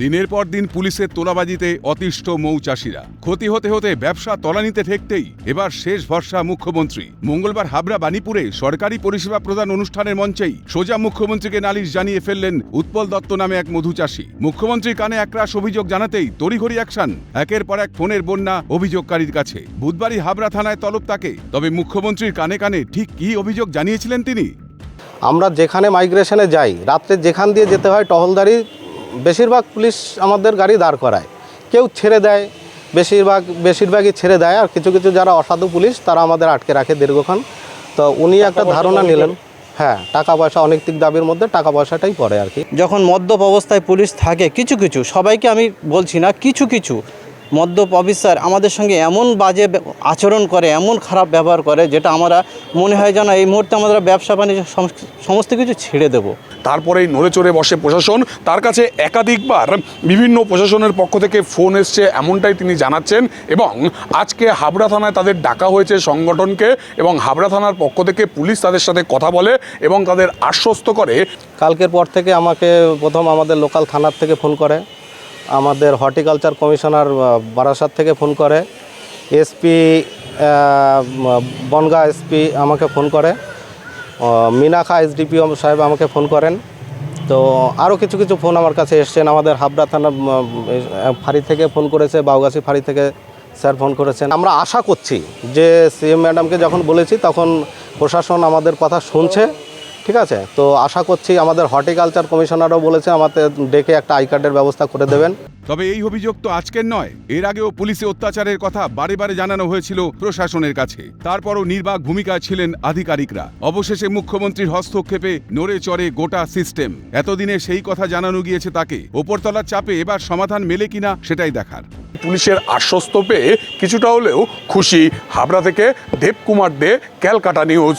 দিনের পর দিন পুলিশের তোলাবাজিতে অতিষ্ঠ মৌ চাষিরা। ক্ষতি হতে হতে ব্যবসা তলানিতে ঠেকতেই এবার শেষ ভরসা মুখ্যমন্ত্রী। মঙ্গলবার হাবড়া বাণীপুরে সরকারি পরিষেবা প্রদান অনুষ্ঠানের মঞ্চেই সোজা মুখ্যমন্ত্রীকে নালিশ জানিয়ে ফেললেন উৎপল দত্ত নামে এক মধু চাষী। মুখ্যমন্ত্রীর কানে একরাশ অভিযোগ জানাতেই তড়িঘড়ি অ্যাকশন, একের পর এক ফোনের বন্যা অভিযোগকারীর কাছে। বুধবারই হাবড়া থানায় তলব তাকে, তবে মুখ্যমন্ত্রীর কানে কানে ঠিক কী অভিযোগ জানিয়েছিলেন তিনি? আমরা যেখানে মাইগ্রেশনে যাই, রাত্রে যেখান দিয়ে যেতে হয় টহলদারি বেশিরভাগ পুলিশ আমাদের গাড়ি দাঁড় করায়। কেউ ছেড়ে দেয় বেশিরভাগ বেশিরভাগই ছেড়ে দেয় আর কিছু কিছু যারা অসাধু পুলিশ তারা আমাদের আটকে রাখে দীর্ঘক্ষণ। তো উনি একটা ধারণা নিলেন। হ্যাঁ টাকা পয়সা অনৈতিক দাবির মধ্যে টাকা পয়সাটাই পড়ে আর কি। যখন মদ্যপ অবস্থায় পুলিশ থাকে কিছু কিছু সবাইকে আমি বলছি না কিছু কিছু মদ্যপ অফিসার আমাদের সঙ্গে এমন বাজে আচরণ করে এমন খারাপ ব্যবহার করে যেটা আমরা মনে হয় যেন এই মুহূর্তে আমরা ব্যবসা বাণিজ্য সমস্ত- কিছু ছেড়ে দেবো। তারপরেই নড়ে চড়ে বসে প্রশাসন তার কাছে একাধিকবার বিভিন্ন প্রশাসনের পক্ষ থেকে ফোন এসছে এমনটাই তিনি জানাচ্ছেন এবং আজকে হাবড়া থানায় তাদের ডাকা হয়েছে সংগঠনকে এবং হাবড়া থানার পক্ষ থেকে পুলিশ তাদের সাথে কথা বলে এবং তাদের আশ্বস্ত করে কালকের পর থেকে আমাকে প্রথম আমাদের লোকাল থানার থেকে ফোন করে। আমাদের হর্টিকালচার কমিশনার বারাসাত থেকে ফোন করে। এসপি বনগা এসপি আমাকে ফোন করে। মিনাখা এসডিপিও সাহেব আমাকে ফোন করেন। তো আরও কিছু কিছু ফোন আমার কাছে এসছেন। আমাদের হাবড়া থানা ফাঁড়ি থেকে ফোন করেছে, বাউগাছি ফাঁড়ি থেকে স্যার ফোন করেছেন। আমরা আশা করছি যে সিএম ম্যাডামকে যখন বলেছি, তখন প্রশাসন আমাদের কথা শুনছে। ঠিক আছে? তো আশা করছি আমাদের হর্টিকালচার কমিশনারও বলেছে আমাদের ডেকে একটা আই কার্ডের ব্যবস্থা করে দেবেন। তবে এই অভিযোগ তো আজকের নয় এর আগেও পুলিশে অত্যাচারের কথা বারে বারে জানানো হয়েছিল প্রশাসনের কাছে। তারপরও নির্বাক ভূমিকায় ছিলেন আধিকারিকরা। অবশেষে মুখ্যমন্ত্রীর হস্তক্ষেপে নড়ে চড়ে গোটা সিস্টেম। এতদিনে সেই কথা জানানো গিয়েছে তাকে। ওপরতলার চাপে এবার সমাধান মেলে কিনা সেটাই দেখার। পুলিশের আশ্বস্ত পেয়ে কিছুটা হলেও খুশি। হাবড়া থেকে দেবকুমার দে ক্যালকাটা নিউজ।